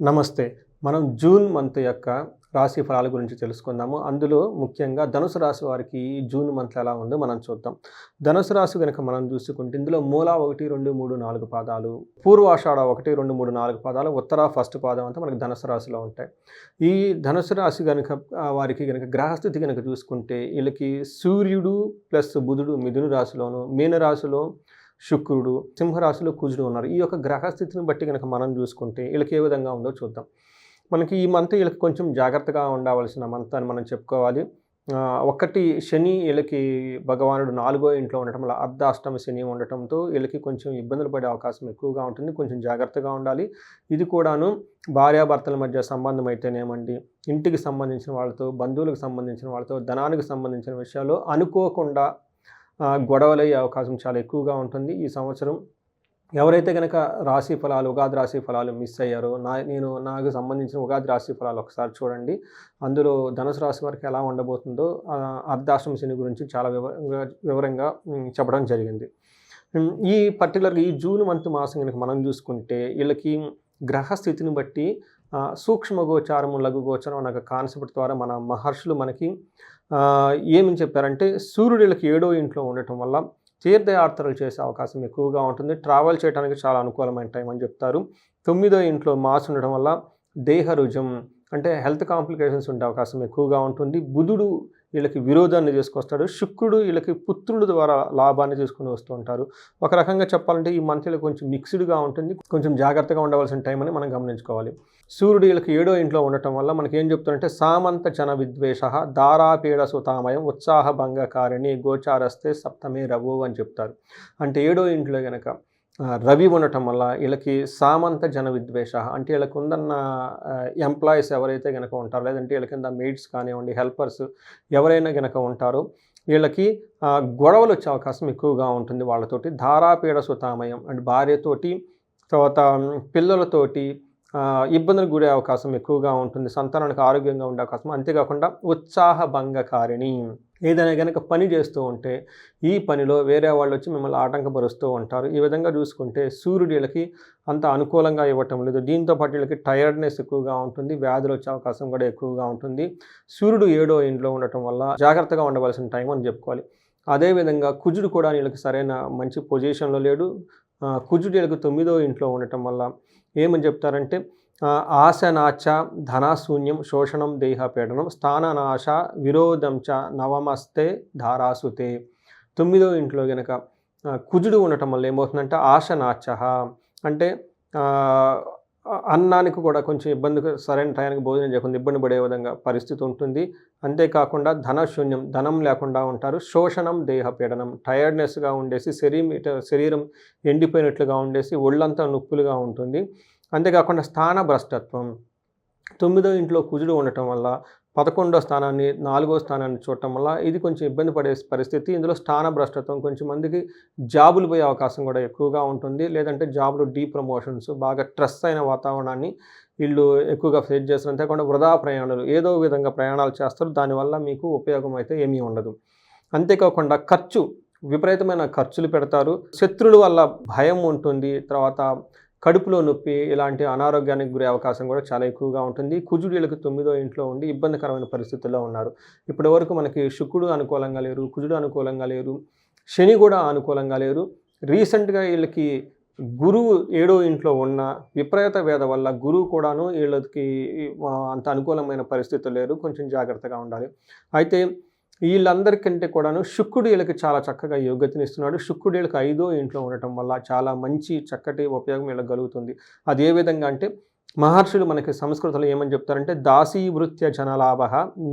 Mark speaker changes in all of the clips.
Speaker 1: నమస్తే. మనం June month యొక్క రాశి ఫలాల గురించి తెలుసుకుందాము. అందులో ముఖ్యంగా ధనుసు రాశి వారికి ఈ జూన్ మంత్ ఎలా ఉందో మనం చూద్దాం. ధనుసు రాశి కనుక మనం చూసుకుంటే ఇందులో మూల ఒకటి రెండు మూడు నాలుగు పాదాలు పూర్వాషాఢ ఒకటి రెండు మూడు నాలుగు పాదాలు ఉత్తర ఫస్ట్ పాదం అంతా మనకి ధనుసు రాశిలో ఉంటాయి. ఈ ధనుసు రాశి కనుక వారికి కనుక గ్రహస్థితి కనుక చూసుకుంటే వీళ్ళకి సూర్యుడు ప్లస్ బుధుడు మిథున రాశిలోను మీన రాశిలో శుక్రుడు సింహరాశిలో కుజుడు ఉన్నారు. ఈ యొక్క గ్రహస్థితిని బట్టి కనుక మనం చూసుకుంటే వీళ్ళకి ఏ విధంగా ఉందో చూద్దాం. మనకి ఈ మంత్ వీళ్ళకి కొంచెం జాగ్రత్తగా ఉండవలసిన మంత్ అని మనం చెప్పుకోవాలి. ఒకటి శని వీళ్ళకి భగవానుడు నాలుగో ఇంట్లో ఉండటం వల్ల అర్ధాష్టమ శని ఉండటంతో వీళ్ళకి కొంచెం ఇబ్బందులు పడే అవకాశం ఎక్కువగా ఉంటుంది. కొంచెం జాగ్రత్తగా ఉండాలి. ఇది కూడాను భార్యాభర్తల మధ్య సంబంధం అయితేనేమండి ఇంటికి సంబంధించిన వాళ్ళతో బంధువులకు సంబంధించిన వాళ్ళతో ధనానికి సంబంధించిన విషయాలు అనుకోకుండా గొడవలయ్యే అవకాశం చాలా ఎక్కువగా ఉంటుంది. ఈ సంవత్సరం ఎవరైతే కనుక రాశి ఫలాలు ఉగాది రాశి ఫలాలు మిస్ అయ్యారో నా నేను నాకు సంబంధించిన ఉగాది రాశి ఫలాలు ఒకసారి చూడండి. అందులో ధనుసు రాశి వారికి ఎలా ఉండబోతుందో అర్ధాశ్రమ శని గురించి చాలా వివరంగా వివరంగా చెప్పడం జరిగింది. ఈ పర్టికులర్గా ఈ జూన్ మంత్ మాసం కనుక మనం చూసుకుంటే వీళ్ళకి గ్రహ స్థితిని బట్టి సూక్ష్మ గోచారము లఘు గోచారం అనే కాన్సెప్ట్ ద్వారా మన మహర్షులు మనకి ఏమని చెప్పారంటే సూర్యుడులకు ఏడో ఇంట్లో ఉండటం వల్ల తీర్థయాత్రలు చేసే అవకాశం ఎక్కువగా ఉంటుంది. ట్రావెల్ చేయడానికి చాలా అనుకూలమైన టైం అని చెప్తారు. తొమ్మిదో ఇంట్లో మాస్ ఉండడం వల్ల దేహ రుజం అంటే హెల్త్ కాంప్లికేషన్స్ ఉండే అవకాశం ఎక్కువగా ఉంటుంది. బుధుడు వీళ్ళకి విరోధాన్ని తీసుకొస్తాడు. శుక్రుడు వీళ్ళకి పుత్రుల ద్వారా లాభాన్ని తీసుకుని వస్తూ ఉంటారు. ఒక రకంగా చెప్పాలంటే ఈ మంత్లో కొంచెం మిక్స్డ్గా ఉంటుంది. కొంచెం జాగ్రత్తగా ఉండవలసిన టైం అని మనం గమనించుకోవాలి. సూర్యుడు వీళ్ళకి ఏడో ఇంట్లో ఉండటం వల్ల మనకి ఏం చెప్తారంటే సామంత జన విద్వేష దారాపీడ సుతామయం ఉత్సాహభంగకారిణి గోచారస్తే సప్తమే రఘు అని చెప్తారు. అంటే ఏడో ఇంట్లో కనుక రవి ఉండటం వల్ల వీళ్ళకి సామంత జన విద్వేష. అంటే వీళ్ళకి ఉందన్న ఎంప్లాయీస్ ఎవరైతే కనుక ఉంటారో లేదంటే వీళ్ళ కింద మెయిడ్స్ కానివ్వండి హెల్పర్స్ ఎవరైనా కనుక ఉంటారో వీళ్ళకి గొడవలు వచ్చే అవకాశం ఎక్కువగా ఉంటుంది వాళ్ళతోటి. ధారాపీడ సుతామయం. అంటే భార్యతోటి తర్వాత పిల్లలతోటి ఇబ్బందులకు గురే అవకాశం ఎక్కువగా ఉంటుంది సంతానానికి ఆరోగ్యంగా ఉండే అవకాశం. అంతేకాకుండా ఉత్సాహభంగకారిణి. ఏదైనా కనుక పని చేస్తూ ఉంటే ఈ పనిలో వేరే వాళ్ళు వచ్చి మిమ్మల్ని ఆటంకపరుస్తూ ఉంటారు. ఈ విధంగా చూసుకుంటే సూర్యుడు వీళ్ళకి అంత అనుకూలంగా ఇవ్వటం లేదు. దీంతో పాటు వీళ్ళకి టైర్డ్నెస్ ఎక్కువగా ఉంటుంది వ్యాధులు వచ్చే అవకాశం కూడా ఎక్కువగా ఉంటుంది. సూర్యుడు ఏడో ఇంట్లో ఉండటం వల్ల జాగ్రత్తగా ఉండవలసిన టైం అని చెప్పుకోవాలి. అదేవిధంగా కుజుడు కూడా వీళ్ళకి సరైన మంచి పొజిషన్లో లేడు. కుజుడు వీళ్ళకి తొమ్మిదో ఇంట్లో ఉండటం వల్ల ఏమని చెప్తారంటే ఆ, ఆశనాచ ధనాశూన్యం శోషణం దేహపీడనం స్థాననాశ విరోధం చ నవమస్తే ధారాసుతే. తొమ్మిదో ఇంట్లో గనక కుజుడు ఉండటం వల్ల ఏమవుతుందంటే? ఆశనాచ అంటే అన్నానికి కూడా కొంచెం ఇబ్బంది సరైన టయానికి భోజనం చేయకుండా ఇబ్బంది పడే విధంగా పరిస్థితి ఉంటుంది. అంతేకాకుండా ధనశూన్యం ధనం లేకుండా ఉంటారు. శోషణం దేహపీడనం టైర్డ్నెస్గా ఉండేసి శరీరం శరీరం ఎండిపోయినట్లుగా ఉండేసి ఒళ్ళంతా నొప్పులుగా ఉంటుంది. అంతేకాకుండా స్థానభ్రష్టత్వం. తొమ్మిదో ఇంట్లో కుజుడు ఉండటం వల్ల పదకొండో స్థానాన్ని నాలుగో స్థానాన్ని చూడటం వల్ల ఇది కొంచెం ఇబ్బంది పడే పరిస్థితి. ఇందులో స్థాన భ్రష్టత్వం కొంచెం మందికి జాబులు పోయే అవకాశం కూడా ఎక్కువగా ఉంటుంది. లేదంటే జాబులు డీ ప్రమోషన్స్ బాగా స్ట్రెస్ అయిన వాతావరణాన్ని వీళ్ళు ఎక్కువగా ఫేస్ చేస్తారు. అంతేకాకుండా వృధా ప్రయాణాలు ఏదో విధంగా ప్రయాణాలు చేస్తారు. దానివల్ల మీకు ఉపయోగం అయితే ఏమీ ఉండదు. అంతేకాకుండా ఖర్చు విపరీతమైన ఖర్చులు పెడతారు. శత్రుల వల్ల భయం ఉంటుంది. తర్వాత కడుపులో నొప్పి ఇలాంటి అనారోగ్యానికి గురే అవకాశం కూడా చాలా ఎక్కువగా ఉంటుంది. కుజుడు వీళ్ళకి తొమ్మిదో ఇంట్లో ఉండి ఇబ్బందికరమైన పరిస్థితుల్లో ఉన్నారు ఇప్పటి వరకు మనకి శుక్రుడు అనుకూలంగా లేరు కుజుడు అనుకూలంగా లేరు శని కూడా అనుకూలంగా లేరు. రీసెంట్గా వీళ్ళకి గురువు ఏడో ఇంట్లో ఉన్న విపరీత వేద వల్ల గురువు కూడాను వీళ్ళకి అంత అనుకూలమైన పరిస్థితులు లేరు. కొంచెం జాగ్రత్తగా ఉండాలి. అయితే వీళ్ళందరికంటే కూడాను శుక్రుడు వీళ్ళకి చాలా చక్కగా యోగ్యతని ఇస్తున్నాడు శుక్రుడు వీళ్ళకి ఐదో ఇంట్లో ఉండటం వల్ల చాలా మంచి చక్కటి ఉపయోగం వీళ్ళకి కలుగుతుంది. అది ఏ విధంగా అంటే మహర్షులు మనకి సంస్కృతంలో ఏమని చెప్తారంటే దాసీవృత్య జనలాభ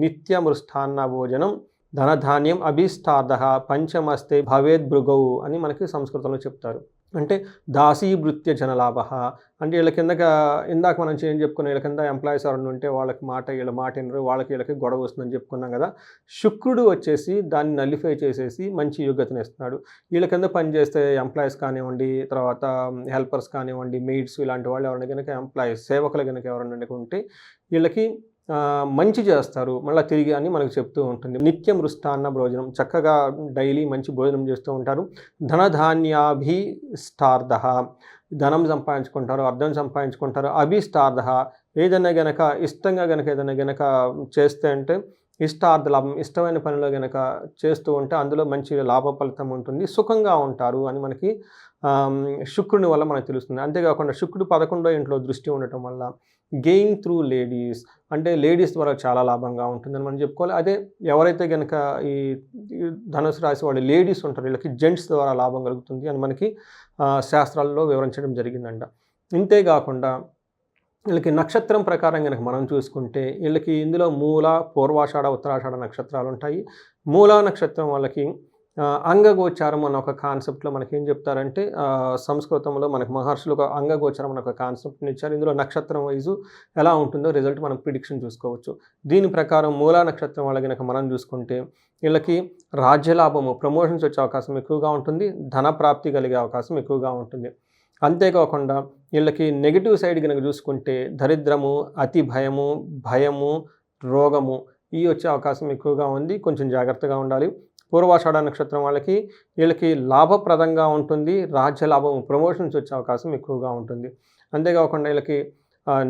Speaker 1: నిత్యమృష్టాన్న భోజనం ధనధాన్యం అభిష్టార్థ పంచమస్తే భవేద్భృగౌ అని మనకి సంస్కృతంలో చెప్తారు. అంటే దాసీభృత్య జనలాభ. అంటే వీళ్ళ కిందక ఇందాక మనం ఏం చెప్పుకున్న వీళ్ళ కింద ఎంప్లాయీస్ ఎవరైనా ఉంటే వాళ్ళకి మాట వీళ్ళ మాట వినరు వాళ్ళకి వీళ్ళకి గొడవ వస్తుందని చెప్పుకున్నాం కదా. శుక్రుడు వచ్చేసి దాన్ని నలిఫై చేసేసి మంచి యోగ్యతను ఇస్తున్నాడు. వీళ్ళ కింద పనిచేస్తే ఎంప్లాయీస్ కానివ్వండి తర్వాత హెల్పర్స్ కానివ్వండి మెయిడ్స్ ఇలాంటి వాళ్ళు ఎవరైనా కనుక ఎంప్లాయీస్ సేవకులు కనుక ఎవరైనా ఉంటే వీళ్ళకి మంచి చేస్తారు. మళ్ళీ తిరిగి అని మనకు చెప్తూ ఉంటుంది. నిత్యం మృష్టాన్న భోజనం. చక్కగా డైలీ మంచి భోజనం చేస్తూ ఉంటారు. ధనధాన్యాభిష్టార్థ ధనం సంపాదించుకుంటారు అర్థం సంపాదించుకుంటారు అభిష్టార్థ ఏదైనా గనక ఇష్టంగా గనక ఏదైనా గనక చేస్తే అంటే ఇష్టార్థ లాభం ఇష్టమైన పనిలో గనక చేస్తూ ఉంటే అందులో మంచి లాభ ఫలితం ఉంటుంది. సుఖంగా ఉంటారు అని మనకి శుక్రుని వల్ల మనకు తెలుస్తుంది. అంతేకాకుండా శుక్రుడు పదకొండో ఇంట్లో దృష్టి ఉండటం వల్ల గెయిన్ త్రూ లేడీస్ అంటే లేడీస్ ద్వారా చాలా లాభంగా ఉంటుందని మనం చెప్పుకోవాలి. అదే ఎవరైతే కనుక ఈ ధనుసు రాశి వాళ్ళు లేడీస్ ఉంటారు వీళ్ళకి జెంట్స్ ద్వారా లాభం కలుగుతుంది అని మనకి శాస్త్రాల్లో వివరించడం జరిగిందంట. ఇంతేకాకుండా వీళ్ళకి నక్షత్రం ప్రకారం కనుక మనం చూసుకుంటే వీళ్ళకి ఇందులో మూల పూర్వాషాఢ ఉత్తరాషాఢ నక్షత్రాలు ఉంటాయి. మూల నక్షత్రం వాళ్ళకి అంగగోచారం అన్న ఒక కాన్సెప్ట్లో మనకి ఏం చెప్తారంటే సంస్కృతంలో మనకి మహర్షులు ఒక అంగగోచారం అన్న ఒక కాన్సెప్ట్ని ఇచ్చారు. ఇందులో నక్షత్రం వైజు ఎలా ఉంటుందో రిజల్ట్ మనం ప్రిడిక్షన్ చూసుకోవచ్చు. దీని ప్రకారం మూలా నక్షత్రం వాళ్ళ కనుక మనం చూసుకుంటే వీళ్ళకి రాజ్యలాభము ప్రమోషన్స్ వచ్చే అవకాశం ఎక్కువగా ఉంటుంది ధన ప్రాప్తి కలిగే అవకాశం ఎక్కువగా ఉంటుంది. అంతేకాకుండా వీళ్ళకి నెగిటివ్ సైడ్ కనుక చూసుకుంటే దరిద్రము అతి భయము భయము రోగము ఈ వచ్చే అవకాశం ఎక్కువగా ఉంది. కొంచెం జాగ్రత్తగా ఉండాలి. పూర్వాషాఢ నక్షత్రం వాళ్ళకి వీళ్ళకి లాభప్రదంగా ఉంటుంది రాజ్య లాభం ప్రమోషన్స్ వచ్చే అవకాశం ఎక్కువగా ఉంటుంది. అంతేకాకుండా వీళ్ళకి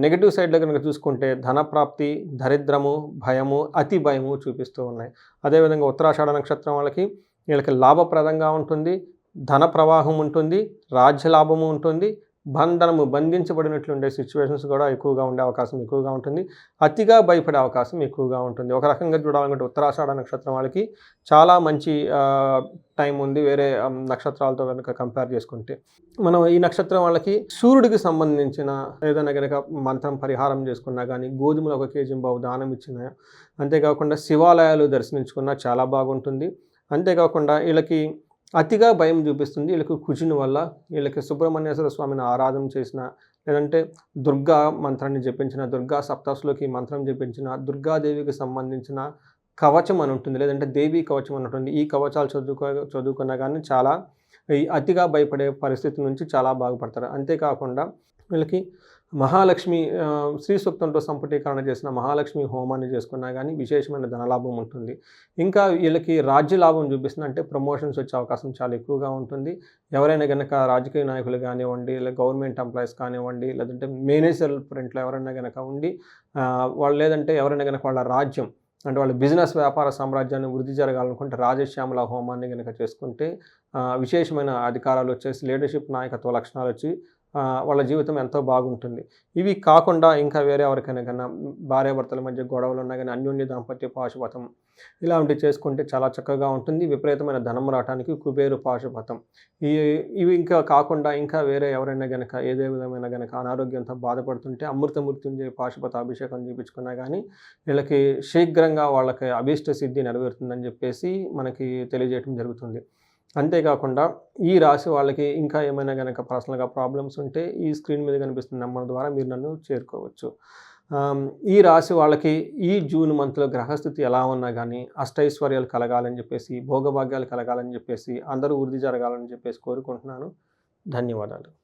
Speaker 1: నెగిటివ్ సైడ్లో కనుక చూసుకుంటే ధనప్రాప్తి దరిద్రము భయము అతి భయము చూపిస్తూ ఉన్నాయి. అదేవిధంగా ఉత్తరాషాఢ నక్షత్రం వాళ్ళకి వీళ్ళకి లాభప్రదంగా ఉంటుంది ధన ప్రవాహం ఉంటుంది రాజ్య లాభము ఉంటుంది బంధనము బంధించబడినట్లు ఉండే సిచ్యువేషన్స్ కూడా ఎక్కువగా ఉండే అవకాశం ఎక్కువగా ఉంటుంది. అతిగా భయపడే అవకాశం ఎక్కువగా ఉంటుంది. ఒక రకంగా చూడాలంటే ఉత్తరాషాఢ నక్షత్రం వాళ్ళకి చాలా మంచి టైం ఉంది వేరే నక్షత్రాలతో కనుక కంపేర్ చేసుకుంటే. మనం ఈ నక్షత్రం వాళ్ళకి సూర్యుడికి సంబంధించిన ఏదైనా కనుక మంత్రం పరిహారం చేసుకున్నా కానీ గోధుమలు ఒక కేజీ బావు దానం ఇచ్చిన అంతేకాకుండా శివాలయాలు దర్శించుకున్నా చాలా బాగుంటుంది. అంతేకాకుండా వీళ్ళకి అతిగా భయం చూపిస్తుంది. వీళ్ళకి కుజుని వల్ల వీళ్ళకి సుబ్రహ్మణ్యేశ్వర స్వామిని ఆరాధన చేసిన లేదంటే దుర్గా మంత్రాన్ని జపించిన దుర్గా సప్తాసులోకి మంత్రం జపించిన దుర్గాదేవికి సంబంధించిన కవచం అని ఉంటుంది. లేదంటే దేవి కవచం అని ఉంటుంది. ఈ కవచాలు చదువుకో చదువుకున్నా కానీ చాలా ఈ అతిగా భయపడే పరిస్థితి నుంచి చాలా బాగుపడతారు. అంతేకాకుండా వీళ్ళకి మహాలక్ష్మి శ్రీ సూక్తంతో సంపుటీకరణ చేసిన మహాలక్ష్మి హోమాన్ని చేసుకున్నా కానీ విశేషమైన ధనలాభం ఉంటుంది. ఇంకా వీళ్ళకి రాజ్య లాభం చూపిస్తుంది అంటే ప్రమోషన్స్ వచ్చే అవకాశం చాలా ఎక్కువగా ఉంటుంది. ఎవరైనా కనుక రాజకీయ నాయకులు కానివ్వండి లేదా గవర్నమెంట్ ఎంప్లాయీస్ కానివ్వండి లేదంటే మేనేజర్ ఫ్రంట్లో ఎవరైనా కనుక ఉండి వాళ్ళు లేదంటే ఎవరైనా కనుక వాళ్ళ రాజ్యం అంటే వాళ్ళ బిజినెస్ వ్యాపార సామ్రాజ్యాన్ని వృద్ధి జరగాలనుకుంటే రాజశ్యామల హోమాన్ని కనుక చేసుకుంటే విశేషమైన అధికారాలు వచ్చేసి లీడర్షిప్ నాయకత్వ లక్షణాలు వచ్చి వాళ్ళ జీవితం ఎంతో బాగుంటుంది. ఇవి కాకుండా ఇంకా వేరే ఎవరికైనా కన్నా భార్యాభర్తల మధ్య గొడవలు ఉన్నా కానీ అన్యోన్య దాంపత్య పాశుపతం ఇలాంటివి చేసుకుంటే చాలా చక్కగా ఉంటుంది. విపరీతమైన ధనం రావడానికి కుబేరు పాశుపతం. ఈ ఇవి ఇంకా కాకుండా ఇంకా వేరే ఎవరైనా గనక ఏదే విధమైన గనక అనారోగ్యంతో బాధపడుతుంటే అమృతమృత్యుంజయ పాశుపత అభిషేకం చూపించుకున్నా కానీ వీళ్ళకి శీఘ్రంగా వాళ్ళకి అభీష్ట సిద్ధి నెరవేరుతుందని చెప్పేసి మనకి తెలియజేయడం జరుగుతుంది. అంతేకాకుండా ఈ రాశి వాళ్ళకి ఇంకా ఏమైనా కనుక పర్సనల్గా ప్రాబ్లమ్స్ ఉంటే ఈ స్క్రీన్ మీద కనిపిస్తున్న నెంబర్ ద్వారా మీరు నన్ను చేరుకోవచ్చు. ఈ రాశి వాళ్ళకి ఈ జూన్ మంత్లో గ్రహస్థితి ఎలా ఉన్నా కానీ అష్టైశ్వర్యాలు కలగాలని చెప్పేసి భోగభాగ్యాలు కలగాలని చెప్పేసి అందరూ వృద్ధి జరగాలని చెప్పేసి కోరుకుంటున్నాను. ధన్యవాదాలు.